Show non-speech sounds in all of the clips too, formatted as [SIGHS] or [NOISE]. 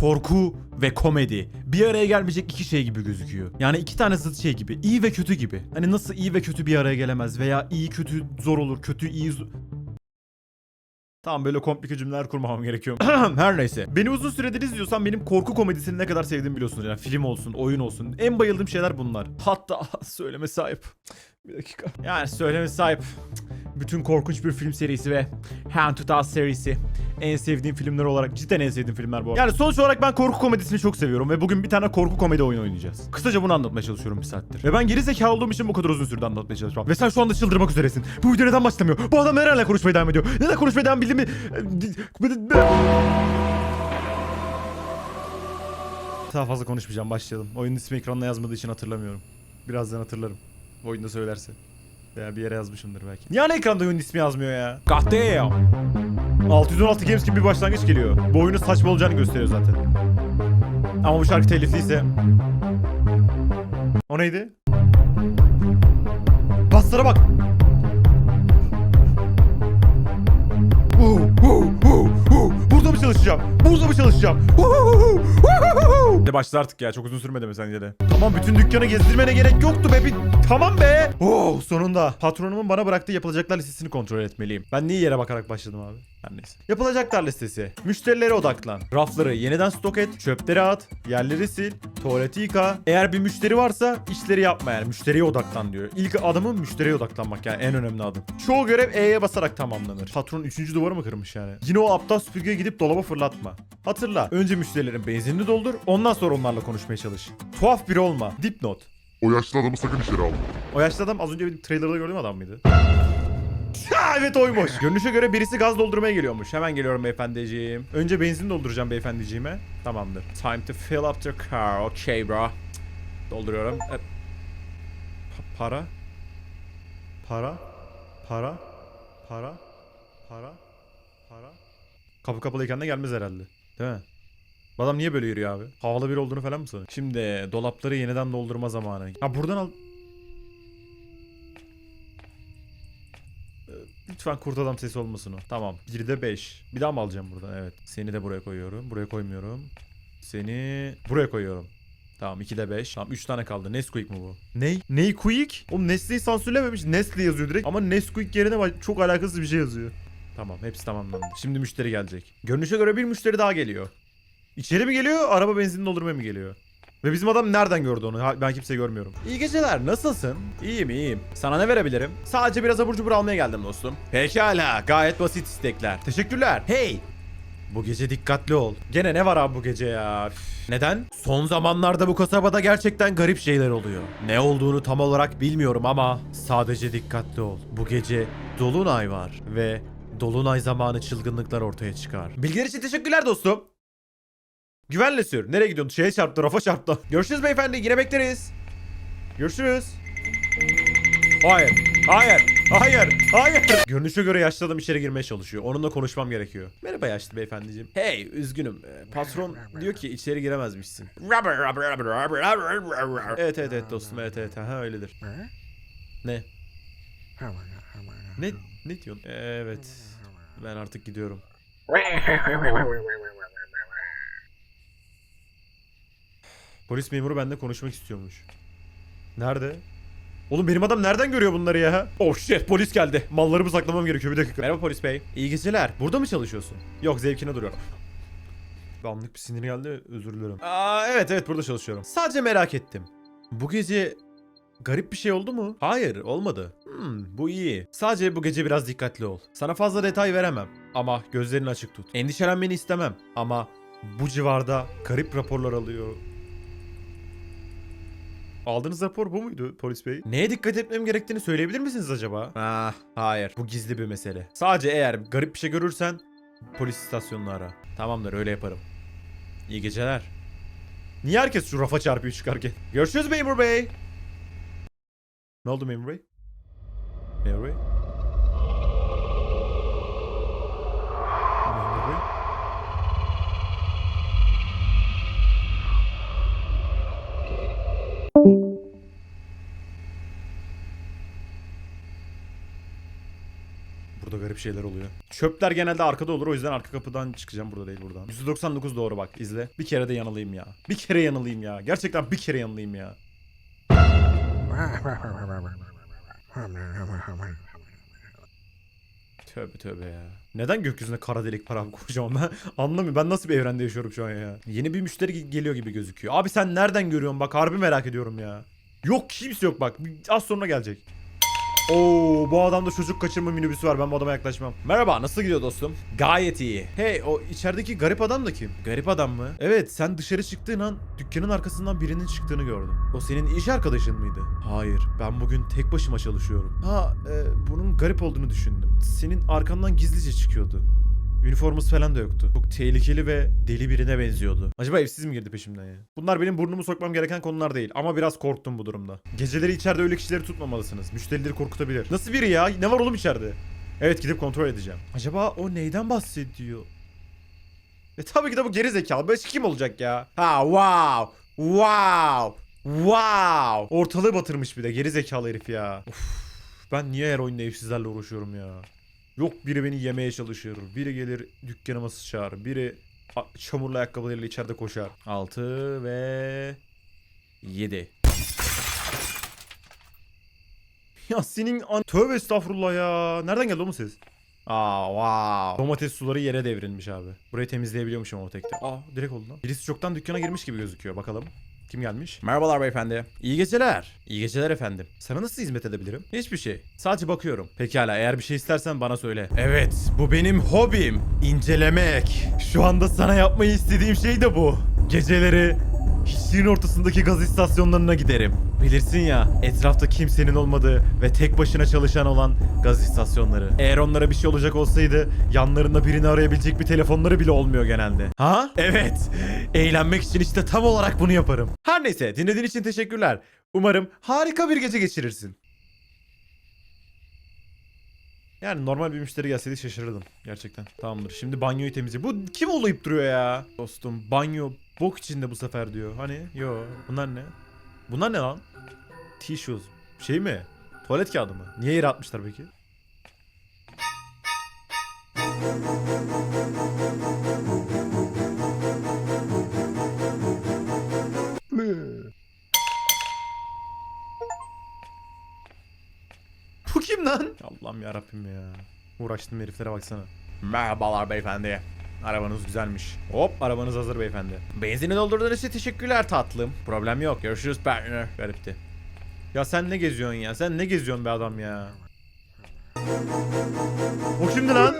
korku ve komedi bir araya gelmeyecek iki şey gibi gözüküyor. Yani iki tane zıt şey gibi. iyi ve kötü gibi. Hani nasıl iyi ve kötü bir araya gelemez veya iyi kötü zor olur, kötü iyi. Tamam böyle komplike cümleler kurmamam gerekiyor. [CLEARS THROAT] Her neyse. Beni uzun süredir izliyorsan benim korku komedisini ne kadar sevdiğimi biliyorsunuz. Yani film olsun, oyun olsun. En bayıldığım şeyler bunlar. Hatta [LAUGHS] söyleme sahip. Bir dakika. Yani söyleme sahip. Bütün korkunç bir film serisi ve Hound to Dust serisi. En sevdiğim filmler olarak cidden en sevdiğim filmler bu. Yani sonuç olarak ben korku komedisini çok seviyorum ve bugün bir tane korku komedi oyunu oynayacağız. Kısaca bunu anlatmaya çalışıyorum bir saattir. Ve ben geri zekalı olduğum için bu kadar uzun sürede anlatmaya çalışıyorum. Ve sen şu anda çıldırmak üzeresin. Bu video neden başlamıyor? Bu adam nelerle konuşmaya devam ediyor? Neden konuşmaya devam bildi mi? Daha fazla konuşmayacağım başlayalım. Oyunun ismi ekranına yazmadığı için hatırlamıyorum. Birazdan hatırlarım. Oyunda söylerse. Veya bir yere yazmışımdır belki. Niye ana ekranda oyunun ismi yazmıyor ya? God damn. 616 Games gibi bir başlangıç geliyor. Bu oyunun saçma olacağını gösteriyor zaten. Ama bu şarkı telifliyse... O neydi? Baslara bak. Burada mı çalışacağım? Burada mı çalışacağım? De başla artık ya çok uzun sürmedi mi sence de? Tamam bütün dükkanı gezdirmene gerek yoktu be. Bir... Tamam be. Oh sonunda. Patronumun bana bıraktığı yapılacaklar listesini kontrol etmeliyim. Ben niye yere bakarak başladım abi? Her neyse. Yapılacaklar listesi. Müşterilere odaklan. Rafları yeniden stok et. Çöpleri at. Yerleri sil. Tuvaleti yıka. Eğer bir müşteri varsa işleri yapma yani. Müşteriye odaklan diyor. İlk adımın müşteriye odaklanmak yani en önemli adım. Çoğu görev E'ye basarak tamamlanır. Patron 3. duvarı mı kırmış yani? Yine o aptal süpürgeye gidip dolaba fırlatma. Hatırla. Önce müşterilerin benzinini doldur. Ondan sonra onlarla konuşmaya çalış. Tuhaf biri olma. Dipnot. O yaşlı adamı sakın içeri alma. O yaşlı adam az önce bir trailerda gördüğüm adam mıydı? [LAUGHS] Ha, evet oymuş. Görünüşe göre birisi gaz doldurmaya geliyormuş. Hemen geliyorum beyefendiciğim. Önce benzin dolduracağım beyefendiciğime. Tamamdır. Time to fill up the car. Okay bro. Dolduruyorum. E, pa- para? Para? Para? Para? Para? Para? Kapı kapalıyken de gelmez herhalde. Değil mi? Adam niye böyle yürüyor abi? Havalı bir olduğunu falan mı sanıyor? Şimdi dolapları yeniden doldurma zamanı. Ha buradan al... Lütfen kurt adam sesi olmasın o. Tamam. 1'de 5. Bir daha mı alacağım buradan? Evet. Seni de buraya koyuyorum. Buraya koymuyorum. Seni buraya koyuyorum. Tamam 2'de 5. Tamam 3 tane kaldı. Nesquik mi bu? Ney? Ney Quick? Oğlum Nestle'yi sansürlememiş. Nestle yazıyor direkt. Ama Nesquik yerine çok alakasız bir şey yazıyor. Tamam hepsi tamamlandı. Şimdi müşteri gelecek. Görünüşe göre bir müşteri daha geliyor. İçeri mi geliyor? Araba benzinini doldurmaya mı geliyor? Ve bizim adam nereden gördü onu? Ben kimse görmüyorum. İyi geceler. Nasılsın? İyiyim iyiyim. Sana ne verebilirim? Sadece biraz abur cubur almaya geldim dostum. Pekala. Gayet basit istekler. Teşekkürler. Hey. Bu gece dikkatli ol. Gene ne var abi bu gece ya? Üf. Neden? Son zamanlarda bu kasabada gerçekten garip şeyler oluyor. Ne olduğunu tam olarak bilmiyorum ama sadece dikkatli ol. Bu gece Dolunay var ve Dolunay zamanı çılgınlıklar ortaya çıkar. Bilgiler için teşekkürler dostum. Güvenle sür. Nereye gidiyorsun? Şeye çarptı, rafa çarptı. Görüşürüz beyefendi. Yine bekleriz. Görüşürüz. Hayır. Hayır. Hayır. Hayır. Görünüşe göre yaşlı adam içeri girmeye çalışıyor. Onunla konuşmam gerekiyor. Merhaba yaşlı beyefendiciğim. Hey üzgünüm. Ee, Patron diyor ki içeri giremezmişsin. Evet evet evet dostum. Evet evet. Ha öyledir. Ne? Ne? Ne diyorsun? Evet. Ben artık gidiyorum. Polis memuru bende konuşmak istiyormuş. Nerede? Oğlum benim adam nereden görüyor bunları ya? Oh shit polis geldi. Mallarımı saklamam gerekiyor bir dakika. Merhaba polis bey. İyi geceler. Burada mı çalışıyorsun? Yok zevkine duruyorum. Anlık bir sinir geldi özür dilerim. Aa, evet evet burada çalışıyorum. Sadece merak ettim. Bu gece garip bir şey oldu mu? Hayır olmadı. Hmm, bu iyi. Sadece bu gece biraz dikkatli ol. Sana fazla detay veremem. Ama gözlerini açık tut. Endişelenmeni istemem. Ama bu civarda garip raporlar alıyor. Aldığınız rapor bu muydu polis bey? Neye dikkat etmem gerektiğini söyleyebilir misiniz acaba? Ah, hayır. Bu gizli bir mesele. Sadece eğer garip bir şey görürsen polis istasyonunu ara. Tamamdır öyle yaparım. İyi geceler. Niye herkes şu rafa çarpıyor çıkarken? Görüşürüz memur bey. Ne oldu memur bey? Memur bey? Garip şeyler oluyor. Çöpler genelde arkada olur o yüzden arka kapıdan çıkacağım burada değil buradan. %99 doğru bak izle. Bir kere de yanılayım ya. Bir kere yanılayım ya. Gerçekten bir kere yanılayım ya. Tövbe tövbe ya. Neden gökyüzünde kara delik para kocaman ben [LAUGHS] anlamıyorum. Ben nasıl bir evrende yaşıyorum şu an ya. Yeni bir müşteri ge- geliyor gibi gözüküyor. Abi sen nereden görüyorsun bak harbi merak ediyorum ya. Yok kimse yok bak. Az sonra gelecek. Oo bu adamda çocuk kaçırma minibüsü var. Ben bu adama yaklaşmam. Merhaba nasıl gidiyor dostum? Gayet iyi. Hey o içerideki garip adam da kim? Garip adam mı? Evet sen dışarı çıktığın an dükkanın arkasından birinin çıktığını gördüm. O senin iş arkadaşın mıydı? Hayır ben bugün tek başıma çalışıyorum. Ha e, bunun garip olduğunu düşündüm. Senin arkandan gizlice çıkıyordu. Üniforması falan da yoktu. Çok tehlikeli ve deli birine benziyordu. Acaba evsiz mi girdi peşimden ya? Bunlar benim burnumu sokmam gereken konular değil ama biraz korktum bu durumda. Geceleri içeride öyle kişileri tutmamalısınız. Müşterileri korkutabilir. Nasıl biri ya? Ne var oğlum içeride? Evet gidip kontrol edeceğim. Acaba o neyden bahsediyor? E tabii ki de bu geri zekalı. Başka kim olacak ya? Ha wow. Wow. Wow. Ortalığı batırmış bir de geri zekalı herif ya. Of, ben niye her oyunda evsizlerle uğraşıyorum ya? Yok biri beni yemeye çalışır. Biri gelir dükkanıma sıçar. Biri çamurlu ayakkabılarıyla içeride koşar. 6 ve 7. Ya senin an... Tövbe estağfurullah ya. Nereden geldi o mu ses? Aa wow. Domates suları yere devrilmiş abi. Burayı temizleyebiliyormuşum o tekte. Aa direkt oldu lan. Birisi çoktan dükkana girmiş gibi gözüküyor. Bakalım. Kim gelmiş? Merhabalar beyefendi. İyi geceler. İyi geceler efendim. Sana nasıl hizmet edebilirim? Hiçbir şey. Sadece bakıyorum. Pekala eğer bir şey istersen bana söyle. Evet bu benim hobim. İncelemek. Şu anda sana yapmayı istediğim şey de bu. Geceleri hiçliğin ortasındaki gaz istasyonlarına giderim. Bilirsin ya etrafta kimsenin olmadığı ve tek başına çalışan olan gaz istasyonları. Eğer onlara bir şey olacak olsaydı yanlarında birini arayabilecek bir telefonları bile olmuyor genelde. Ha? Evet. Eğlenmek için işte tam olarak bunu yaparım. Her neyse dinlediğin için teşekkürler. Umarım harika bir gece geçirirsin. Yani normal bir müşteri gelseydi şaşırırdım gerçekten. Tamamdır. Şimdi banyoyu temizle. Bu kim olayıp duruyor ya? Dostum banyo bok içinde bu sefer diyor. Hani yo bunlar ne? Bunlar ne lan? Tissues. Şey mi? Tuvalet kağıdı mı? Niye yere atmışlar peki? Bu kim lan? Allah'ım ya Rabbim ya. Uğraştım heriflere baksana. Merhabalar beyefendi. Arabanız güzelmiş. Hop arabanız hazır beyefendi. Benzini doldurduğunuz için teşekkürler tatlım. Problem yok. Görüşürüz partner. Garipti. Ya sen ne geziyorsun ya? Sen ne geziyorsun be adam ya? O kimdi lan?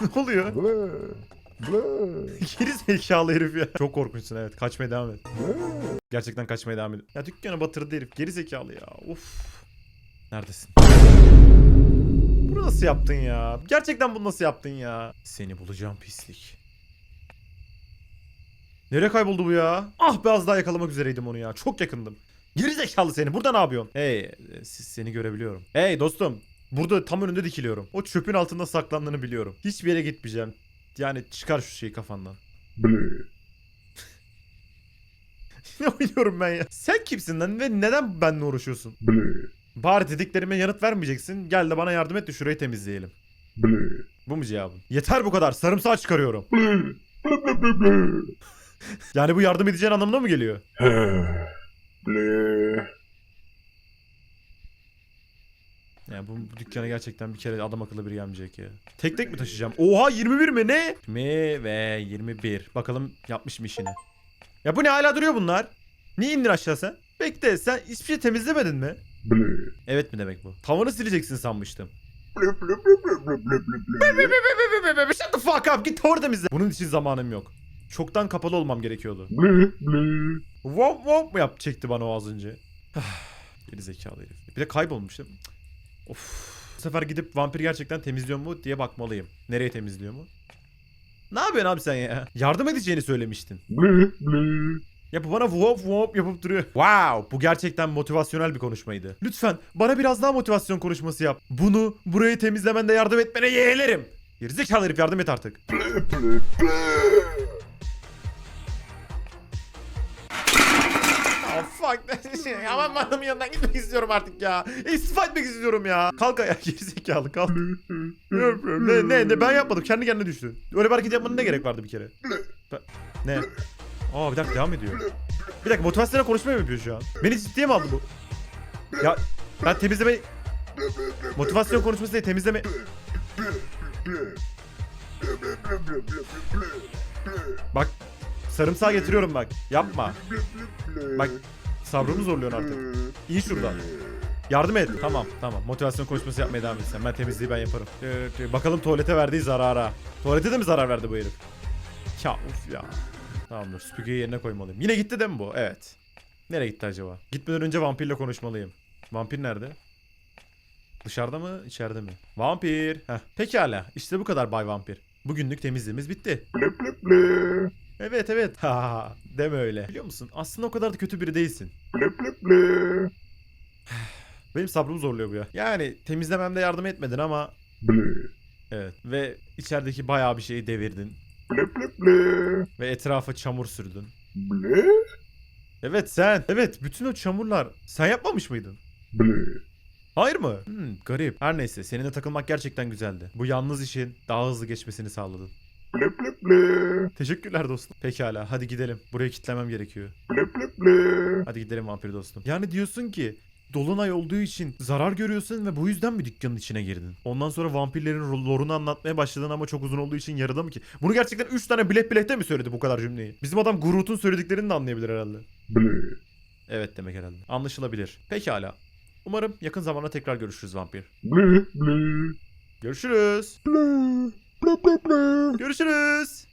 ne oluyor? Geri zekalı herif ya. Çok korkunçsun evet. Kaçmaya devam et. Gerçekten kaçmaya devam et. Ya dükkanı batırdı herif. Geri zekalı ya. Of. Neredesin? Bunu nasıl yaptın ya? Gerçekten bunu nasıl yaptın ya? Seni bulacağım pislik. Nereye kayboldu bu ya? Ah be az daha yakalamak üzereydim onu ya. Çok yakındım. Geri zekalı seni. Burada ne yapıyorsun? Hey, e, siz seni görebiliyorum. Hey dostum. Burada tam önünde dikiliyorum. O çöpün altında saklandığını biliyorum. Hiçbir yere gitmeyeceğim. Yani çıkar şu şeyi kafandan. [LAUGHS] ne oynuyorum ben ya? Sen kimsin lan ve neden benimle uğraşıyorsun? Bari dediklerime yanıt vermeyeceksin. Gel de bana yardım et de şurayı temizleyelim. Bu mu cevabın? Yeter bu kadar. Sarımsağı çıkarıyorum. [LAUGHS] Yani bu yardım edeceğin anlamına mı geliyor? [SIGHS] Yani bu, bu dükkana gerçekten bir kere adam akıllı biri gelmeyecek ya. Tek tek mi taşıyacağım? Oha 21 mi ne? Mi ve 21. Bakalım yapmış mı işini? Ya bu ne hala duruyor bunlar? Niye indir aşağı sen? Bekle sen hiçbir şey temizlemedin mi? Evet mi demek bu? Tavanı sileceksin sanmıştım. Shut the fuck up git tavanı temizle. Bunun için zamanım yok. Çoktan kapalı olmam gerekiyordu. Wop wop mu yap çekti bana o az önce. Geri zekalı herif. Bir de kaybolmuş. Of. Bu sefer gidip vampir gerçekten temizliyor mu diye bakmalıyım. Nereye temizliyor mu? Ne yapıyorsun abi sen ya? Yardım edeceğini söylemiştin. Bu bana wop wop yapıp duruyor. Wow bu gerçekten motivasyonel bir konuşmaydı. Lütfen bana biraz daha motivasyon konuşması yap. Bunu burayı temizlemende yardım etmene yeğlerim. Gerizekalı herif yardım et artık. Oh fuck. [LAUGHS] Aman adamın yanından gitmek istiyorum artık ya. İstifa etmek istiyorum ya. Kalk ayağa [LAUGHS] gerizekalı kalk. ne, ne ne ben yapmadım kendi kendine düştü. Öyle bir hareket yapmanın ne gerek vardı bir kere? Ne? Aa bir dakika devam ediyor. Bir dakika motivasyonel konuşma mı yapıyor şu an? Beni ciddiye mi aldı bu? Ya ben temizleme... Motivasyon konuşması değil temizleme... Bak sarımsağı getiriyorum bak. Yapma. Bak sabrımı zorluyorsun artık. İyi şuradan. Yardım et. Tamam tamam. Motivasyon konuşması yapmaya devam etsen. Ben temizliği ben yaparım. Ee, bakalım tuvalete verdiği zarara. Tuvalete de mi zarar verdi bu herif? Ya uf ya. Tamamdır. Süpürgeyi yerine koymalıyım. Yine gitti değil mi bu? Evet. Nereye gitti acaba? Gitmeden önce vampirle konuşmalıyım. Vampir nerede? Dışarıda mı? içeride mi? Vampir. Heh. Pekala. İşte bu kadar Bay Vampir. Bugünlük temizliğimiz bitti. Evet evet. Ha. Deme öyle. Biliyor musun? Aslında o kadar da kötü biri değilsin. Benim sabrımı zorluyor bu ya. Yani temizlememde yardım etmedin ama evet. Ve içerideki bayağı bir şeyi devirdin. Ve etrafa çamur sürdün. Evet sen. Evet bütün o çamurlar. Sen yapmamış mıydın? Hayır mı? Hmm, garip. Her neyse seninle takılmak gerçekten güzeldi. Bu yalnız işin daha hızlı geçmesini sağladın. Teşekkürler dostum. Pekala hadi gidelim. Burayı kilitlemem gerekiyor. Hadi gidelim vampir dostum. Yani diyorsun ki Dolunay olduğu için zarar görüyorsun ve bu yüzden mi dükkanın içine girdin? Ondan sonra vampirlerin lore'unu anlatmaya başladın ama çok uzun olduğu için yarıda mı ki? Bunu gerçekten 3 tane bilek bilekte mi söyledi bu kadar cümleyi? Bizim adam Groot'un söylediklerini de anlayabilir herhalde. Evet demek herhalde. Anlaşılabilir. Pekala. Umarım yakın zamanda tekrar görüşürüz vampir. Görüşürüz. Görüşürüz.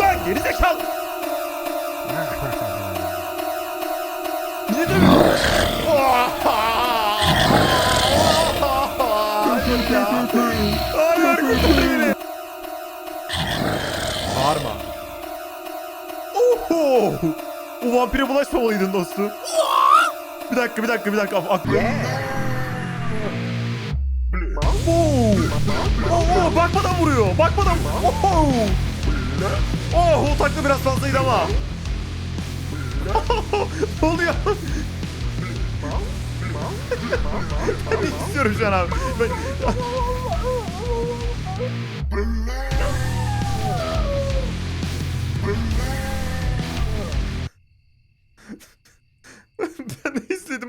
Ben geri zekalı. Niye [LAUGHS] dövüyorsun? Vampire bulaşmamalıydın dostum. Bir dakika bir dakika bir dakika. Aklım. Oo. Oo, bakmadan vuruyor. Bakmadan. Oo. Oh, o takla biraz fazlaydı ama. [LAUGHS] ne oluyor? [LAUGHS] ben istiyorum şu an abi. Ben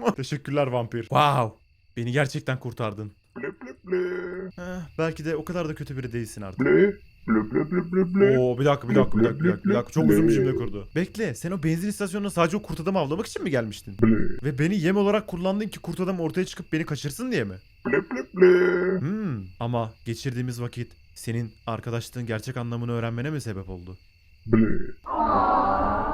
o? Teşekkürler vampir. Wow. Beni gerçekten kurtardın. Heh, belki de o kadar da kötü biri değilsin artık. Oo bir dakika bir dakika bir dakika bir dakika, bir dakika. çok uzun bir cümle kurdu. Bekle sen o benzin istasyonuna sadece o kurt adamı avlamak için mi gelmiştin? Ve beni yem olarak kullandın ki kurt adam ortaya çıkıp beni kaçırsın diye mi? Hmm, ama geçirdiğimiz vakit senin arkadaşlığın gerçek anlamını öğrenmene mi sebep oldu?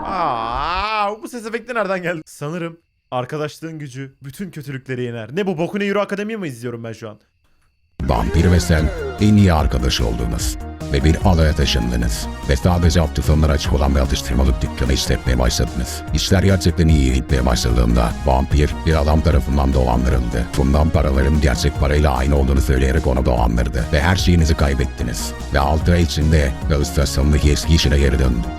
Aa, bu ses efekti nereden geldi? Sanırım arkadaşlığın gücü bütün kötülükleri yener. Ne bu Boku no Hero Akademi mi izliyorum ben şu an? Vampir ve sen en iyi arkadaş oldunuz ve bir adaya taşındınız ve sadece hafta sonları açık olan bir atıştırmalık dükkanı işletmeye başladınız. İşler gerçekten iyi gitmeye başladığında vampir bir adam tarafından dolandırıldı. Bundan paraların gerçek parayla aynı olduğunu söyleyerek onu dolandırdı ve her şeyinizi kaybettiniz. Ve 6 ay içinde ve istasyondaki eski işine geri döndü.